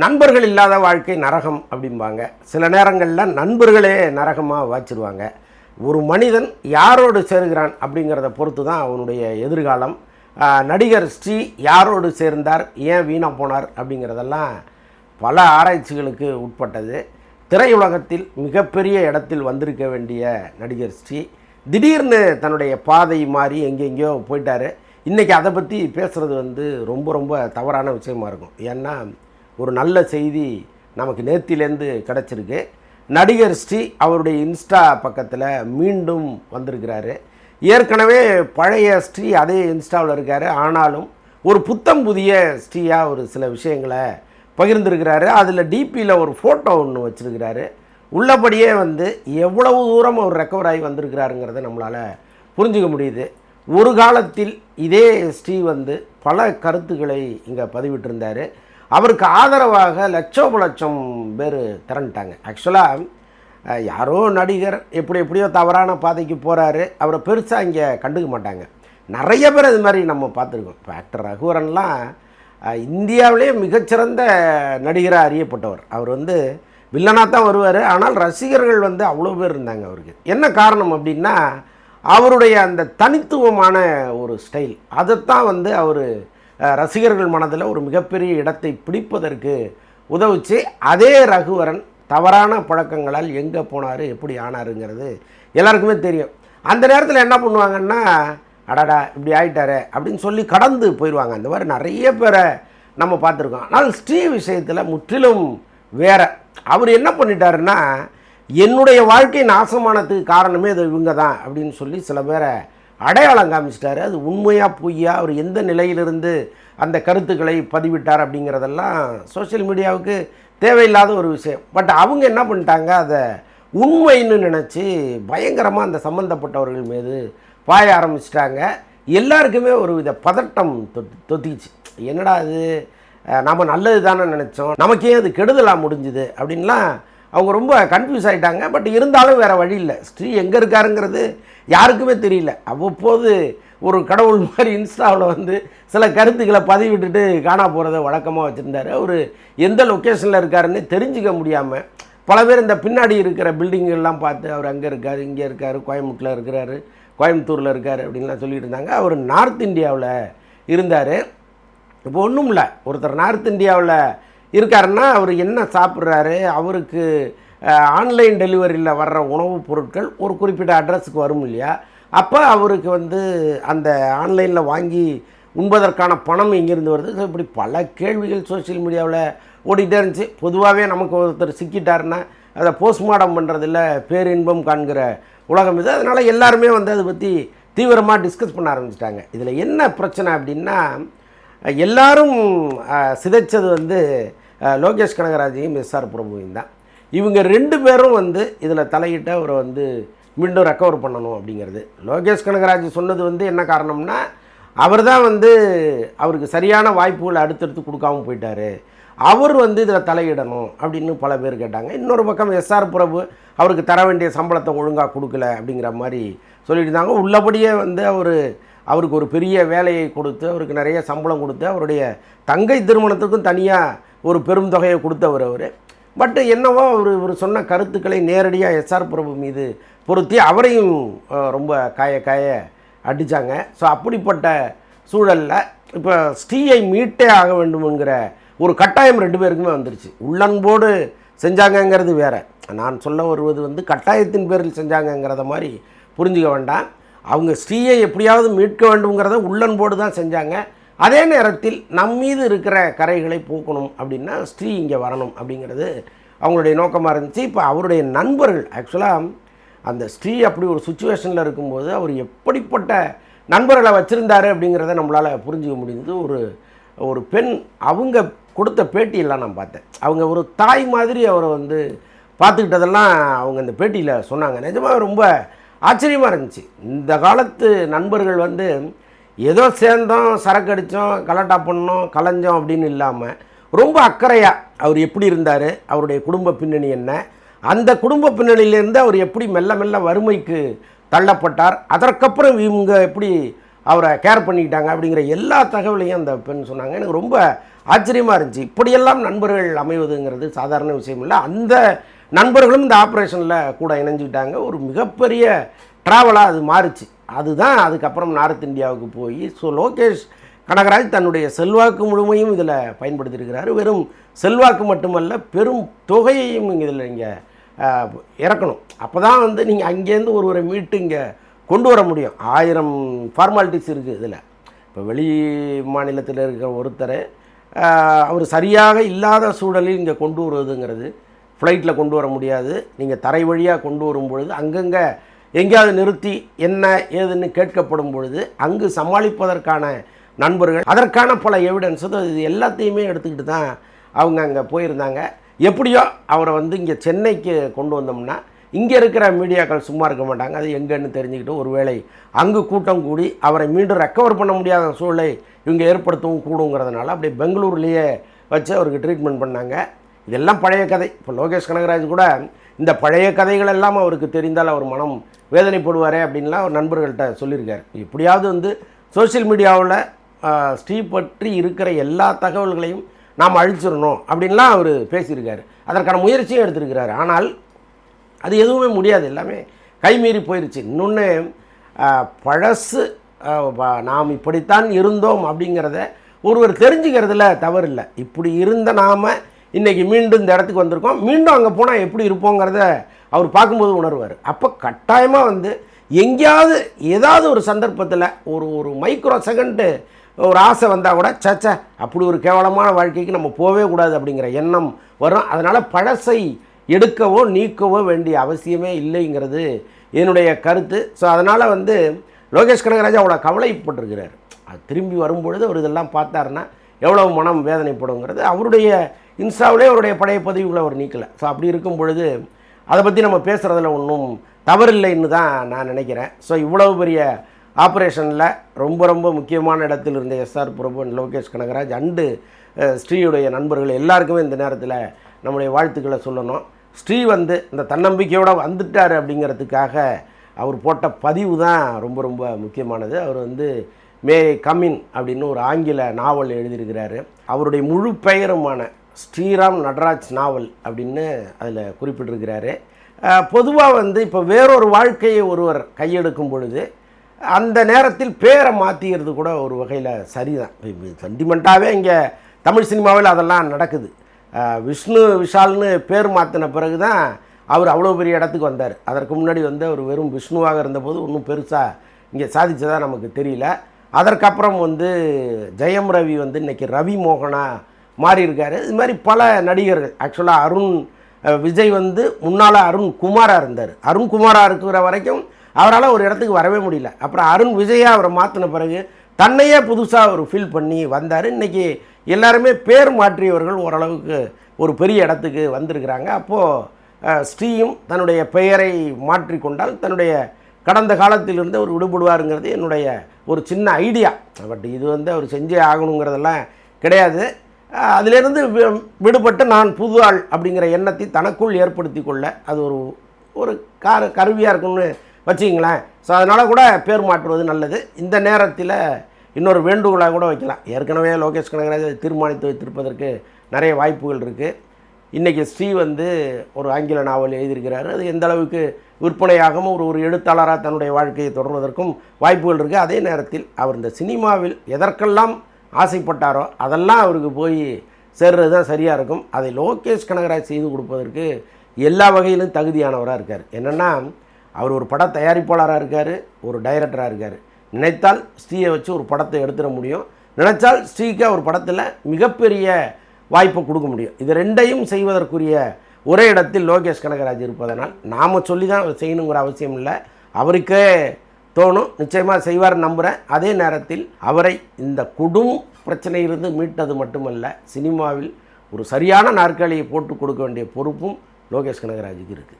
நண்பர்கள் இல்லாத வாழ்க்கை நரகம் அப்படிம்பாங்க. சில நேரங்களில் நண்பர்களே நரகமாக வச்சிருவாங்க. ஒரு மனிதன் யாரோடு சேருகிறான் அப்படிங்கிறத பொறுத்து தான் அவனுடைய எதிர்காலம். நடிகர் ஸ்ரீ யாரோடு சேர்ந்தார்? ஏன் வீணாக போனார்? அப்படிங்கிறதெல்லாம் பல ஆராய்ச்சிகளுக்கு உட்பட்டது. திரையுலகத்தில் மிகப்பெரிய இடத்தில் வந்திருக்க வேண்டிய நடிகர் ஸ்ரீ. திடீர்னு தன்னுடைய பாதை மாறி எங்கெங்கேயோ போயிட்டாரு. இன்றைக்கி அதை பற்றி பேசுகிறது வந்து ரொம்ப ரொம்ப தவறான விஷயமா இருக்கும். ஏன்னா ஒரு நல்ல செய்தி நமக்கு நேத்திலேருந்து கிடச்சிருக்கு. நடிகர் ஸ்ரீ அவருடைய இன்ஸ்டா பக்கத்தில் மீண்டும் வந்திருக்கிறாரு. ஏற்கனவே பழைய ஸ்ரீ அதே இன்ஸ்டாவில் இருக்கார். ஆனாலும் ஒரு புத்தம் புதிய ஸ்ரீயாக ஒரு சில விஷயங்களை பகிர்ந்திருக்கிறாரு. அதில் டிபியில் ஒரு ஃபோட்டோ ஒன்று வச்சுருக்கிறாரு. உள்ளபடியே வந்து எவ்வளவு தூரம் அவர் ரெக்கவர் ஆகி வந்திருக்கிறாருங்கிறத நம்மளால் புரிஞ்சுக்க முடியுது. ஒரு காலத்தில் இதே ஸ்ரீ வந்து பல கருத்துக்களை இங்கே பதிவிட்டிருந்தார். அவருக்கு ஆதரவாக லட்சோப லட்சம் பேர் திரண்டுட்டாங்க ஆக்சுவலாக யாரோ நடிகர் எப்படி எப்படியோ தவறான பாதைக்கு போகிறாரு அவரை பெருசாக இங்கே கண்டுக்க மாட்டாங்க. நிறைய பேர் இது மாதிரி நம்ம பார்த்துருக்கோம். இப்போ ஆக்டர் ரகுவரன்லாம் இந்தியாவிலே மிகச்சிறந்த நடிகராக அறியப்பட்டவர். அவர் வந்து வில்லனாக தான் வருவார். ஆனால் ரசிகர்கள் வந்து அவ்வளோ பேர் இருந்தாங்க அவருக்கு. என்ன காரணம் அப்படின்னா அவருடைய அந்த தனித்துவமான ஒரு ஸ்டைல் அதைத்தான் வந்து அவர் ரசிகர்கள் மனதில் ஒரு மிகப்பெரிய இடத்தை பிடிப்பதற்கு உதவுச்சு. அதே ரகுவரன் தவறான பழக்கங்களால் எங்கே போனார் எப்படி ஆனாருங்கிறது எல்லாருக்குமே தெரியும். அந்த நேரத்தில் என்ன பண்ணுவாங்கன்னா அடடா இப்படி ஆயிட்டாரு அப்படின்னு சொல்லி கடந்து போயிடுவாங்க அந்த மாதிரி நிறைய பேரை நம்ம பார்த்துருக்கோம். ஆனால் ஸ்ரீ விஷயத்தில் முற்றிலும் வேற. அவர் என்ன பண்ணிட்டாருன்னா என்னுடைய வாழ்க்கை நாசமானதுக்கு காரணமே அது இவங்க தான் அப்படின்னு சொல்லி சில பேரை அடையாளம் காமிச்சிட்டாரு. அது உண்மையாக பொய்யா அவர் எந்த நிலையிலிருந்து அந்த கருத்துக்களை பதிவிட்டார் அப்படிங்கிறதெல்லாம் சோஷியல் மீடியாவுக்கு தேவையில்லாத ஒரு விஷயம். பட் அவங்க என்ன பண்ணிட்டாங்க அதை உண்மைன்னு நினச்சி பயங்கரமாக அந்த சம்மந்தப்பட்டவர்கள் மீது பாய ஆரம்பிச்சிட்டாங்க. எல்லாருக்குமே ஒரு வித பதட்டம் தொத் தொத்திச்சு. என்னடா அது நாம் நல்லது தானே நினச்சோம். நமக்கே அது கெடுதலாக முடிஞ்சுது அப்படின்லாம் அவங்க ரொம்ப கன்ஃபியூஸ் ஆகிட்டாங்க பட் இருந்தாலும் வேறு வழி இல்லை. ஸ்ரீ எங்கே இருக்காருங்கிறது யாருக்குமே தெரியல. அவ்வப்போது ஒரு கடவுள் மாதிரி இன்ஸ்டாவில் வந்து சில கருத்துக்களை பதிவிட்டுட்டு காணா போகிறத வழக்கமாக வச்சுருந்தாரு. அவர் எந்த லொக்கேஷனில் இருக்காருன்னு தெரிஞ்சுக்க முடியாமல் பல பேர் இந்த பின்னாடி இருக்கிற பில்டிங்கெல்லாம் பார்த்து அவர் அங்கே இருக்கார் இங்கே இருக்கார் கோயம்புத்தூரில் இருக்கிறாரு கோயம்புத்தூரில் இருக்கார் அப்படின்லாம் சொல்லிட்டு இருந்தாங்க. அவர் நார்த் இந்தியாவில் இருந்தார். இப்போ ஒன்றும் இல்லை ஒருத்தர் நார்த் இந்தியாவில் இருக்காருன்னா அவர் என்ன சாப்பிட்றாரு? அவருக்கு ஆன்லைன் டெலிவரியில் வர்ற உணவுப் பொருட்கள் ஒரு குறிப்பிட்ட அட்ரஸுக்கு வரும் இல்லையா? அப்போ அவருக்கு வந்து அந்த ஆன்லைனில் வாங்கி உண்பதற்கான பணம் எங்கேருந்து வருது? இப்படி பல கேள்விகள் சோஷியல் மீடியாவில் ஓடிட்டே இருந்துச்சு. பொதுவாகவே நமக்கு ஒருத்தர் சிக்கிட்டாருன்னா அதை போஸ்ட்மார்ட்டம் பண்ணுறதில் பேரின்பம் காண்கிற உலகம் இது. அதனால் எல்லாருமே வந்து அதை பற்றி தீவிரமாக டிஸ்கஸ் பண்ண ஆரம்பிச்சிட்டாங்க. இதில் என்ன பிரச்சனை அப்படின்னா எல்லாரும் சிதைச்சது வந்து லோகேஷ் கனகராஜையும் எஸ்ஆர் பிரபுவையும் தான். இவங்க ரெண்டு பேரும் வந்து இதில் தலையிட்ட அவரை வந்து மீண்டும் ரெக்கவர் பண்ணணும் அப்படிங்கிறது. லோகேஷ் கனகராஜ் சொன்னது வந்து என்ன காரணம்னா அவர் தான் வந்து அவருக்கு சரியான வாய்ப்புகளை அடுத்தடுத்து கொடுக்காம போயிட்டார். அவர் வந்து இதில் தலையிடணும் அப்படின்னு பல பேர் கேட்டாங்க. இன்னொரு பக்கம் எஸ்ஆர் பிரபு அவருக்கு தர வேண்டிய சம்பளத்தை ஒழுங்காக கொடுக்கல அப்படிங்கிற மாதிரி சொல்லிட்டு இருந்தாங்க உள்ளபடியே வந்து அவர் அவருக்கு ஒரு பெரிய வேலையை கொடுத்து அவருக்கு நிறைய சம்பளம் கொடுத்து அவருடைய தங்கை திருமணத்துக்கும் தனியாக ஒரு பெரும் தொகையை கொடுத்தவர் அவர். பட் என்னவோ அவர் இவர் சொன்ன கருத்துக்களை நேரடியாக எஸ்ஆர் பிரபு மீது பொருத்தி அவரையும் ரொம்ப காய காய அடித்தாங்க ஸோ அப்படிப்பட்ட சூழலில் இப்போ ஸ்ரீயை மீட்டே ஆக வேண்டும்ங்கிற ஒரு கட்டாயம் ரெண்டு பேருக்குமே வந்துருச்சு. உள்ளன்போடு செஞ்சாங்கங்கிறது வேறு. நான் சொல்ல வருவது வந்து கட்டாயத்தின் பேரில் செஞ்சாங்கங்கிறத மாதிரி புரிஞ்சுக்க வேண்டாம். அவங்க ஸ்ரீயை எப்படியாவது மீட்க வேண்டுங்கிறத உள்ளன்போடு தான் செஞ்சாங்க. அதே நேரத்தில் நம் மீது இருக்கிற கரைகளை போக்கணும் அப்படின்னா ஸ்ரீ இங்கே வரணும் அப்படிங்கிறது அவங்களுடைய நோக்கமாக இருந்துச்சு. இப்போ அவருடைய நண்பர்கள் ஆக்சுவலாக அந்த ஸ்ரீ அப்படி ஒரு சுச்சுவேஷனில் இருக்கும்போது அவர் எப்படிப்பட்ட நண்பர்களை வச்சுருந்தாரு அப்படிங்கிறத நம்மளால் புரிஞ்சுக்க முடியுது ஒரு ஒரு பெண் அவங்க கொடுத்த பேட்டியெல்லாம் நான் பார்த்தேன். அவங்க ஒரு தாய் மாதிரி அவரை வந்து பார்த்துக்கிட்டதெல்லாம் அவங்க அந்த பேட்டியில் சொன்னாங்க. நிஜமாக ரொம்ப ஆச்சரியமாக இருந்துச்சு. இந்த காலத்து நண்பர்கள் வந்து ஏதோ சேர்ந்தோம் சரக்கு அடித்தோம் கலாட்டா பண்ணோம் கலைஞ்சோம் அப்படின்னு இல்லாமல் ரொம்ப அக்கறையாக அவர் எப்படி இருந்தார் அவருடைய குடும்ப பின்னணி என்ன அந்த குடும்ப பின்னணியிலேருந்து அவர் எப்படி மெல்ல மெல்ல வறுமைக்கு தள்ளப்பட்டார் அதற்கப்புறம் இவங்க எப்படி அவரை கேர் பண்ணிக்கிட்டாங்க அப்படிங்கிற எல்லா தகவலையும் அந்த பெண் சொன்னாங்க. எனக்கு ரொம்ப ஆச்சரியமாக இருந்துச்சு. இப்படியெல்லாம் நண்பர்கள் அமைவதுங்கிறது சாதாரண விஷயம் இல்லை. அந்த நண்பர்களும் இந்த ஆப்ரேஷனில் கூட இணைஞ்சுக்கிட்டாங்க. ஒரு மிகப்பெரிய ட்ராவலாக அது மாறுச்சு. அதுதான் அதுக்கப்புறம் நார்த் இந்தியாவுக்கு போய் ஸோ லோகேஷ் கனகராஜ் தன்னுடைய செல்வாக்கு முழுமையும் இதில் பயன்படுத்தியிருக்கிறாரு. வெறும் செல்வாக்கு மட்டுமல்ல பெரும் தொகையையும் இதில் இங்கே இறக்கணும். அப்போ தான் வந்து நீங்கள் அங்கேருந்து ஒருவரை மீட்டு இங்கே கொண்டு வர முடியும். ஆயிரம் ஃபார்மாலிட்டிஸ் இருக்குது இதில். இப்போ வெளி மாநிலத்தில் இருக்கிற ஒருத்தர் அவர் சரியாக இல்லாத சூழலில் இங்கே கொண்டு வருவதுங்கிறது ஃப்ளைட்டில் கொண்டு வர முடியாது. நீங்கள் தரை வழியாக கொண்டு வரும் பொழுது அங்கங்கே எங்கேயாவது நிறுத்தி என்ன ஏதுன்னு கேட்கப்படும் பொழுது அங்கு சமாளிப்பதற்கான நண்பர்கள் அதற்கான பல எவிடன்ஸ் இது எல்லாத்தையுமே எடுத்துக்கிட்டு தான் அவங்க அங்கே போயிருந்தாங்க. எப்படியோ அவரை வந்து இங்கே சென்னைக்கு கொண்டு வந்தோம்னா இங்கே இருக்கிற மீடியாக்கள் சும்மா இருக்க மாட்டாங்க. அது எங்கேன்னு தெரிஞ்சுக்கிட்டு ஒருவேளை அங்கு கூட்டம் கூடி அவரை மீண்டும் ரெக்கவர் பண்ண முடியாத சூழலை இவங்க ஏற்படுத்தவும் கூடுங்கிறதுனால அப்படியே பெங்களூர்லேயே வச்சு அவருக்கு ட்ரீட்மெண்ட் பண்ணாங்க. இதெல்லாம் பழைய கதை. இப்போ லோகேஷ் கனகராஜ் கூட இந்த பழைய கதைகள் எல்லாம் அவருக்கு தெரிந்தால் அவர் மனம் வேதனைப்படுவாரே அப்படின்லாம் அவர் நண்பர்கள்ட்ட சொல்லியிருக்கார். எப்படியாவது வந்து சோஷியல் மீடியாவில் ஸ்ரீ பற்றி இருக்கிற எல்லா தகவல்களையும் நாம் அழிச்சிடணும் அப்படின்லாம் அவர் பேசியிருக்காரு. அதற்கான முயற்சியும் எடுத்திருக்கிறார். ஆனால் அது எதுவுமே முடியாது. எல்லாமே கைமீறி போயிடுச்சு இன்னொன்று பழசு ப- நாம் இப்படித்தான் இருந்தோம் அப்படிங்கிறத ஒருவர் தெரிஞ்சுக்கிறதுல தவறு இல்லை இப்படி இருந்த நாம் இன்றைக்கி மீண்டும் இந்த இடத்துக்கு வந்திருக்கோம். மீண்டும் அங்கே போனால் எப்படி இருப்போங்கிறத அவர் பார்க்கும்போது உணர்வார். அப்போ கட்டாயமாக வந்து எங்கேயாவது ஏதாவது ஒரு சந்தர்ப்பத்தில் ஒரு ஒரு மைக்ரோ செகண்டு ஒரு ஆசை வந்தால் கூட சச்ச அப்படி ஒரு கேவலமான வாழ்க்கைக்கு நம்ம போகவே கூடாது அப்படிங்கிற எண்ணம் வரும். அதனால் பழசை எடுக்கவோ நீக்கவோ வேண்டிய அவசியமே இல்லைங்கிறது என்னுடைய கருத்து. ஸோ அதனால் வந்து லோகேஷ் கனகராஜ் அவ்வளோ கவலைப்பட்டிருக்கிறார் அது திரும்பி வரும்பொழுது அவர் இதெல்லாம் பார்த்தாருன்னா எவ்வளவு மனம் வேதனைப்படுங்கிறது அவருடைய இன்ஸ்டாவிலே அவருடைய பழைய பதிவுகளை அவர் நீக்கலை. ஸோ அப்படி இருக்கும் பொழுது அதை பற்றி நம்ம பேசுகிறதுல ஒன்றும் தவறில்லைன்னு தான் நான் நினைக்கிறேன். ஸோ இவ்வளவு பெரிய ஆப்ரேஷனில் ரொம்ப ரொம்ப முக்கியமான இடத்தில் இருந்த எஸ்ஆர் பிரபு லோகேஷ் கனகராஜ் அண்டு ஸ்ரீயுடைய நண்பர்கள் எல்லாருக்குமே இந்த நேரத்தில் நம்முடைய வாழ்த்துக்களை சொல்லணும். ஸ்ரீ வந்து இந்த தன்னம்பிக்கையோடு வந்துட்டார் அப்படிங்கிறதுக்காக அவர் போட்ட பதிவு தான் ரொம்ப ரொம்ப முக்கியமானது. அவர் வந்து மே கமின் அப்படின்னு ஒரு ஆங்கில நாவல் எழுதியிருக்கிறாரு. அவருடைய முழு பெயருமான ஸ்ரீராம் நடராஜ் நாவல் அப்படின்னு அதில் குறிப்பிட்டிருக்கிறாரு. பொதுவாக வந்து இப்போ வேறொரு வாழ்க்கையை ஒருவர் கையெடுக்கும் பொழுது அந்த நேரத்தில் பேரை மாற்றிக்கிறது கூட ஒரு வகையில் சரிதான். சென்டிமெண்ட்டாகவே இங்கே தமிழ் சினிமாவில் அதெல்லாம் நடக்குது. விஷ்ணு விஷால்னு பேர் மாற்றின பிறகு தான் அவர் அவ்வளோ பெரிய இடத்துக்கு வந்தார். அதற்கு முன்னாடி வந்து அவர் வெறும் விஷ்ணுவாக இருந்தபோது ஒன்றும் பெருசாக இங்கே சாதித்ததாக நமக்கு தெரியல. அதற்கப்புறம் வந்து ஜெயம் ரவி வந்து இன்னைக்கு ரவி மோகனா மாறி இருக்காரு இது மாதிரி பல நடிகர்கள் ஆக்சுவலாக அருண் விஜய் வந்து முன்னால் அருண் குமாராக இருந்தார். அருண் குமாராக இருக்கிற வரைக்கும் அவரால் ஒரு இடத்துக்கு வரவே முடியல. அப்புறம் அருண் விஜயா அவரை மாற்றின பிறகு தன்னையே புதுசாக அவர் ஃபீல் பண்ணி வந்தார். இன்றைக்கி எல்லாருமே பேர் மாற்றியவர்கள் ஓரளவுக்கு ஒரு பெரிய இடத்துக்கு வந்திருக்கிறாங்க. அப்போது ஸ்ரீயும் தன்னுடைய பெயரை மாற்றிக்கொண்டால் தன்னுடைய கடந்த காலத்திலிருந்து அவர் விடுபடுவாருங்கிறது என்னுடைய ஒரு சின்ன ஐடியா. பட் இது வந்து அவர் செஞ்சே ஆகணுங்கிறதெல்லாம் கிடையாது. அதிலிருந்து வி- விடுபட்டு நான் புது ஆள் அப்படிங்கிற எண்ணத்தை தனக்குள் ஏற்படுத்தி கொள்ள அது ஒரு ஒரு கார கருவியாக இருக்கும்னு வச்சுக்கிங்களேன். ஸோ அதனால் கூட பேர் மாற்றுவது நல்லது. இந்த நேரத்தில் இன்னொரு வேண்டுகோளாக கூட வைக்கலாம். ஏற்கனவே லோகேஷ் கனகராஜ் தீர்மானித்து வைத்திருப்பதற்கு நிறைய வாய்ப்புகள் இருக்குது இன்றைக்கி ஸ்ரீ வந்து ஒரு ஆங்கில நாவல் எழுதியிருக்கிறாரு. அது எந்த அளவுக்கு விற்பனையாகவும் ஒரு ஒரு எழுத்தாளராக தன்னுடைய வாழ்க்கையை தொடர்வதற்கும் வாய்ப்புகள் இருக்குது அதே நேரத்தில் அவர் இந்த சினிமாவில் எதற்கெல்லாம் ஆசைப்பட்டாரோ அதெல்லாம் அவருக்கு போய் சேர்றது தான் சரியாக இருக்கும். அதை லோகேஷ் கனகராஜ் செய்து கொடுப்பதற்கு எல்லா வகையிலும் தகுதியானவராக இருக்கார். என்னென்னா அவர் ஒரு பட தயாரிப்பாளராக இருக்கார் ஒரு டைரக்டராக இருக்கார். நினைத்தால் ஸ்ரீயை வச்சு ஒரு படத்தை எடுத்துட முடியும். நினைச்சால் ஸ்ரீக்கு அவர் படத்தில் மிகப்பெரிய வாய்ப்பை கொடுக்க முடியும். இது ரெண்டையும் செய்வதற்குரிய ஒரே இடத்தில் லோகேஷ் கனகராஜ் இருப்பதனால் நாம் சொல்லி தான் செய்யணுங்கிற அவசியம் இல்லை. அவருக்கே தோணும். நிச்சயமாக செய்வார் நம்புகிறேன் அதே நேரத்தில் அவரை இந்த கொடும் பிரச்சனையிலிருந்து மீட்டது மட்டுமல்ல சினிமாவில் ஒரு சரியான நாற்காலியை போட்டு கொடுக்க வேண்டிய பொறுப்பும் லோகேஷ் கனகராஜுக்கு இருக்குது